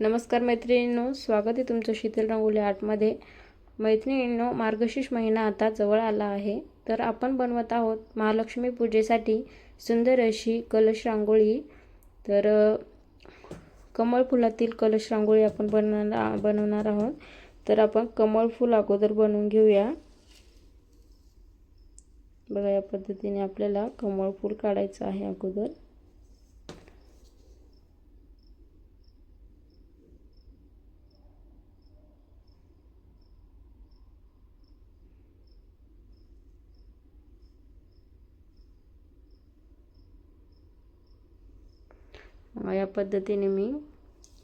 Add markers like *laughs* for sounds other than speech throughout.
नमस्कार मैत्रिणींनो स्वागत आहे तुमचं शीतल रंगोली आर्टमध्ये मैत्रिणींनो मार्गशीर्ष महिना आता जवळ आला आहे. तर आपण बनवत आहोत महालक्ष्मी पूजेसाठी सुंदर अशी कलश रांगोळी. तर कमळ फुलातील कलश रांगोळी आपण बनवणार बनवणार आहोत. तर आपण कमळ फूल अगोदर बनवून घेऊया. बघा या पद्धतीने आपल्याला कमळ फूल काढायचं आहे अगोदर. या पद्धतीने मी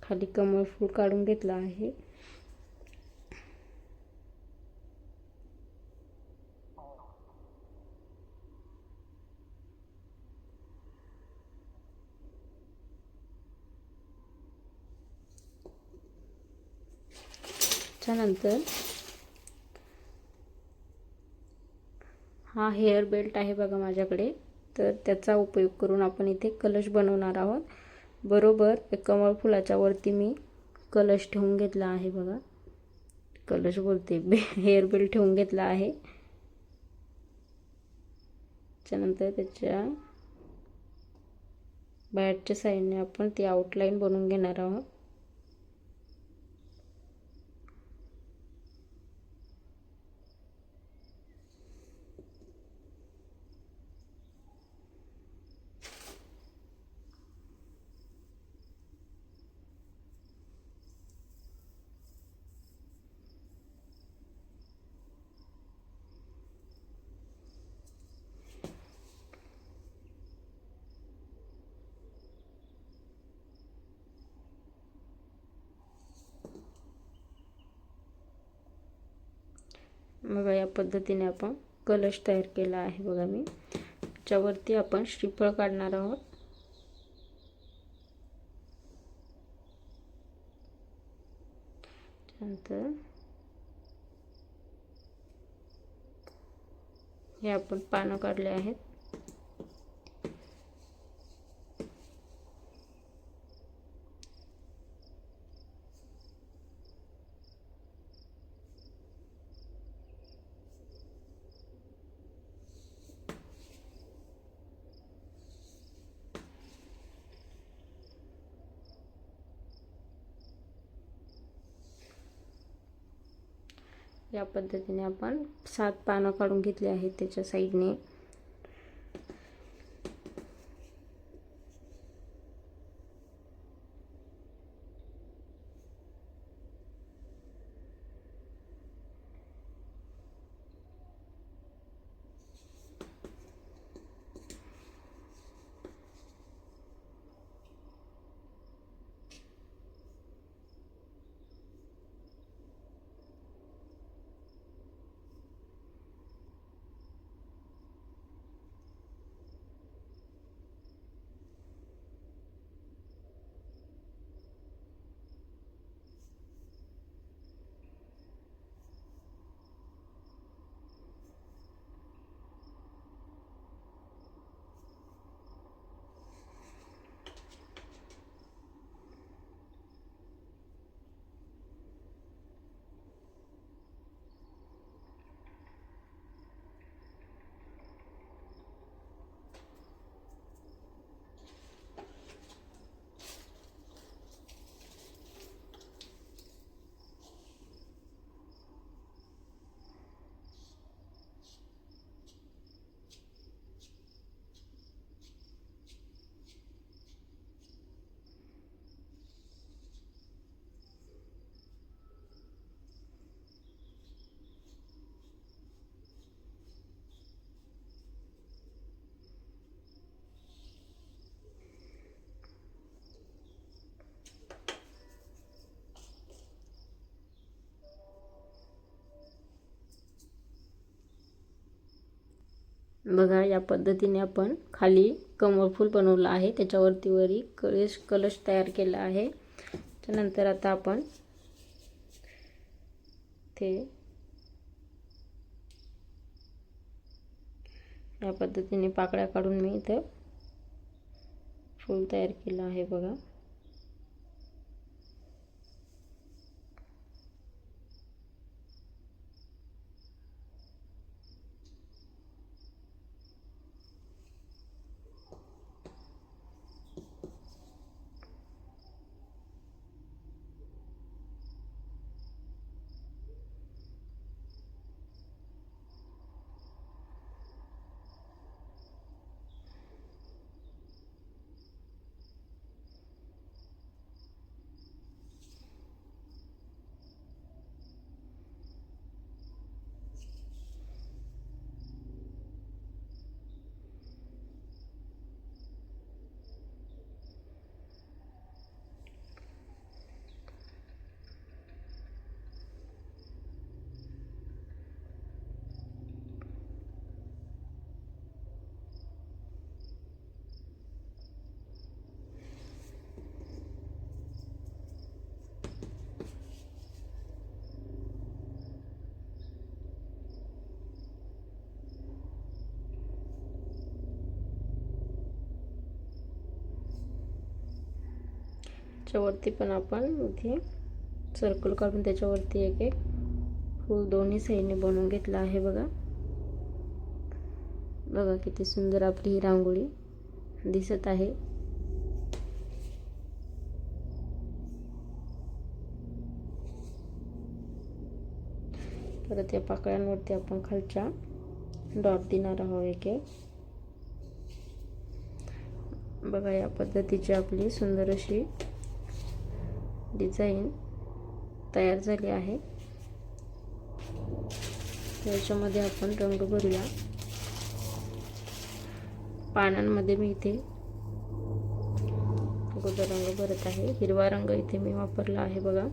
खाली कमळ फूल काढून घेतलं आहे. त्यानंतर हा हेअर बेल्ट आहे बघा माझ्याकडे. तर त्याचा उपयोग करून आपण इथे कलश बनवणार आहोत. बरोबर कमळ फुलाच्या वरती मी कलश ठेवून घेतला आहे बघा. कलश बोलते बे *laughs* हेअर बेल्ट ठेवून घेतला आहे. त्याच्यानंतर त्याच्या बॅटच्या साईडने आपण ती आउटलाईन बनवून घेणार आहोत. बघा या पद्धतीने आपण कलश तयार केला आहे बघा मी. त्याच्यावरती आपण श्रीफळ काढणार आहोत. त्यानंतर हे आपण पानं काढले आहेत. या पद्धतीने आपण सात पानं काढून घेतली आहेत त्याच्या साईडने. बघा या पद्धतीने आपण खाली कमळफूल बनवलं आहे. त्याच्यावरती वरी कळश कलश तयार केला आहे. त्यानंतर आता आपण ते या पद्धतीने पाकळ्या काढून मी इथं फूल तयार केलं आहे बघा. त्याच्यावरती पण आपण इथे सर्कल काढून त्याच्यावरती एक एक फूल दोन्ही साईडने बनवून घेतलं आहे बघा. बघा किती सुंदर आपली ही रांगोळी दिसत आहे. परत या पाकळ्यांवरती आपण खालच्या डॉट देणार आहोत एक एक. बघा या पद्धतीची आपली सुंदर अशी डिझाईन तयार झाली आहे. याच्यामध्ये आपण रंग भरूया. पानांमध्ये मी इथे गोदा रंग भरत आहे. हिरवा रंग इथे मी वापरला आहे बघा.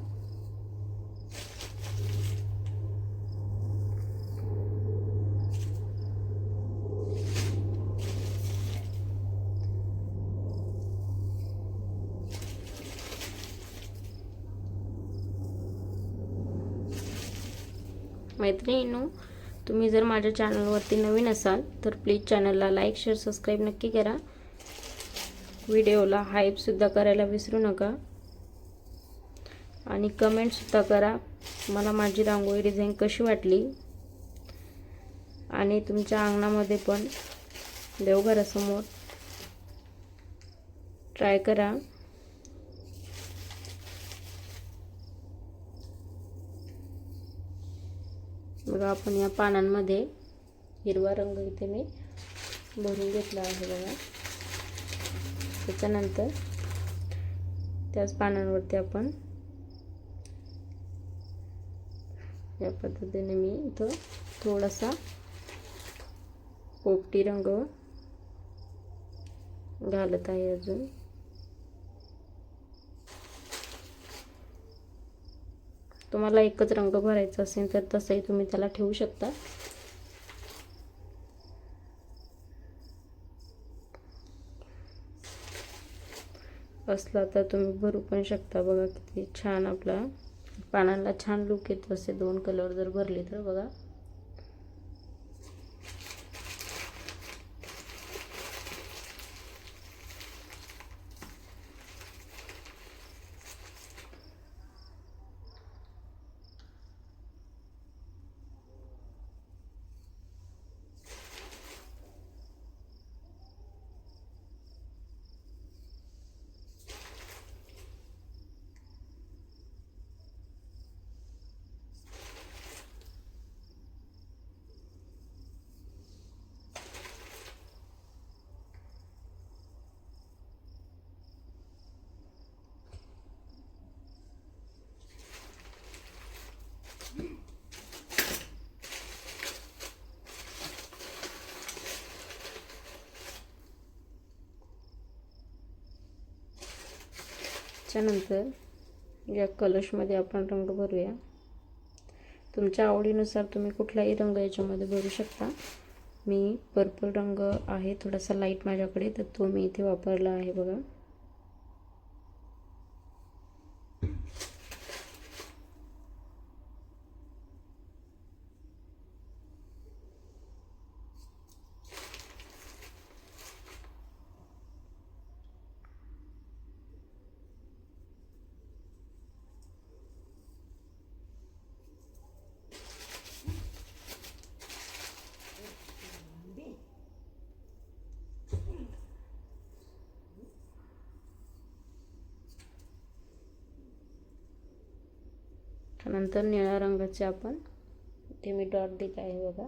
मैत्रिणींनो तुम्ही जर माझ्या चॅनलवरती नवीन असाल तर प्लीज चॅनलला लाईक शेअर सबस्क्राईब नक्की करा. व्हिडिओला हाईपसुद्धा करायला विसरू नका. आणि कमेंटसुद्धा करा मला माझी रांगोळी डिझाईन कशी वाटली. आणि तुमच्या अंगणामध्ये पण देवघरासमोर ट्राय करा. बघा आपण या पानांमध्ये हिरवा रंग इथे मी भरून घेतला आहे बघा. त्याच्यानंतर त्याच पानांवरती आपण या पद्धतीने मी इथं थोडासा पोपटी रंग घालत आहे अजून. तुम्हाला एकच रंग भरायचा असेल तर तसंही तुम्ही त्याला ठेवू शकता. असला तर तुम्ही भरू पण शकता. बघा किती छान आपला पानांना छान लुक येतो. असे दोन कलर जर भरले तर बघा. त्याच्यानंतर या कलशमध्ये आपण रंग भरूया. तुमच्या आवडीनुसार तुम्ही कुठलाही रंग याच्यामध्ये भरू शकता. मी पर्पल रंग आहे थोडासा लाइट माझ्याकडे तर तो मी इथे वापरला आहे बघा. त्यानंतर निळ्या रंगाचे आपण इथे मी डॉट दिला आहे बघा.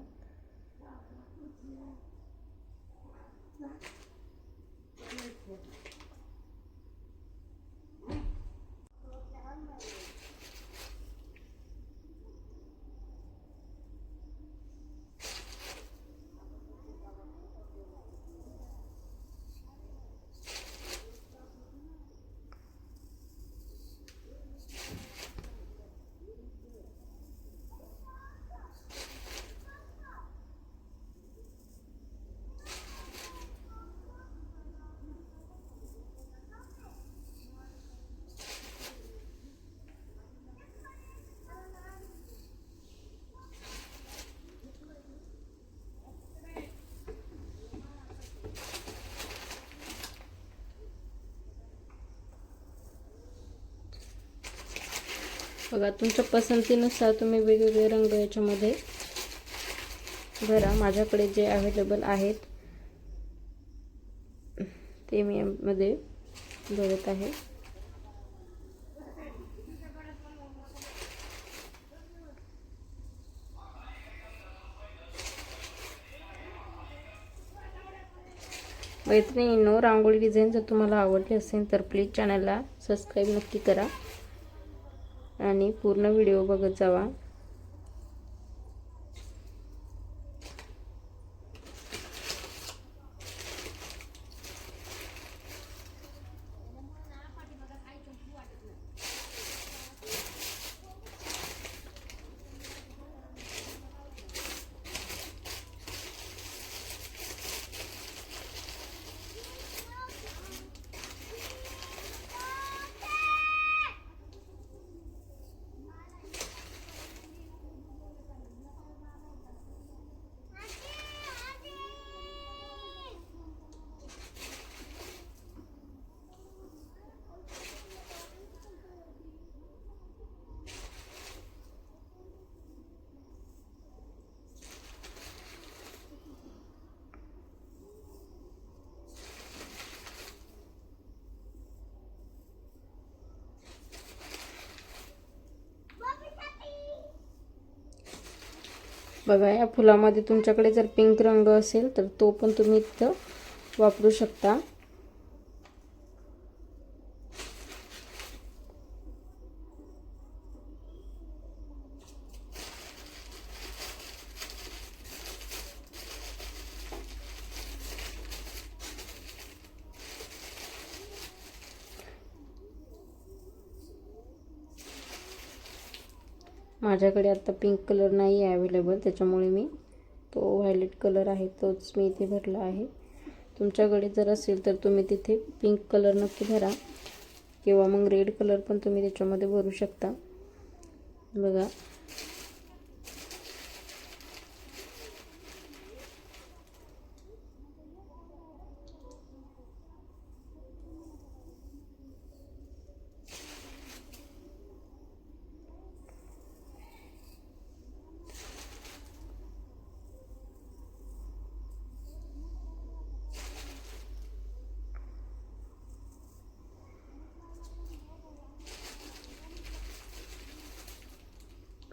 बघा तुमच्या पसंतीनुसार तुम्ही वेगवेगळे रंग याच्यामध्ये भरा. माझ्याकडे जे अवेलेबल आहेत ते मी यामध्ये भरत आहे. मैत्रिणींनो रांगोळी डिझाईन जर तुम्हाला आवडली असेल तर प्लीज चॅनलला सबस्क्राईब नक्की करा. आणि पूर्ण व्हिडिओ बघत जावा. बघा या फुलामध्ये तुमच्याकडे जर पिंक रंग असेल तर तो पण तुम्ही इथं वापरू शकता. माझ्याकडे आत्ता पिंक कलर नाही आहे अवेलेबल त्याच्यामुळे मी तो व्हायलेट कलर आहे तोच मी इथे भरला आहे. तुमच्याकडे जर असेल तर तुम्ही तिथे पिंक कलर नक्की भरा. किंवा मग रेड कलर पण तुम्ही त्याच्यामध्ये भरू शकता. बघा.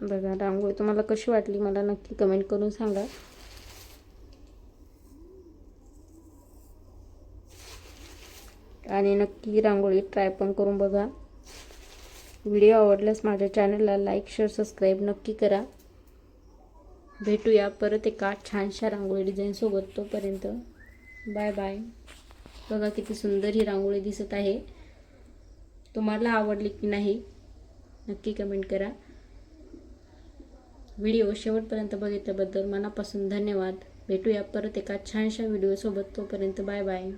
बघा रांगोळी तुम्हाला कशी वाटली मला नक्की कमेंट करून सांगा. आणि नक्की रांगोळी ट्राय पण करून बघा. व्हिडिओ आवडल्यास माझ्या चॅनलला लाईक शेअर सबस्क्राईब नक्की करा. भेटूया परत एका छानशा रांगोळी डिझाईनसोबत तोपर्यंत. बाय बाय बघा किती सुंदर ही रांगोळी दिसत आहे. तुम्हाला आवडली की नाही नक्की कमेंट करा. व्हिडिओ शेवटपर्यंत बघितल्याबद्दल मनापासून धन्यवाद. भेटूया परत एका छानशा व्हिडिओसोबत. तोपर्यंत बाय बाय.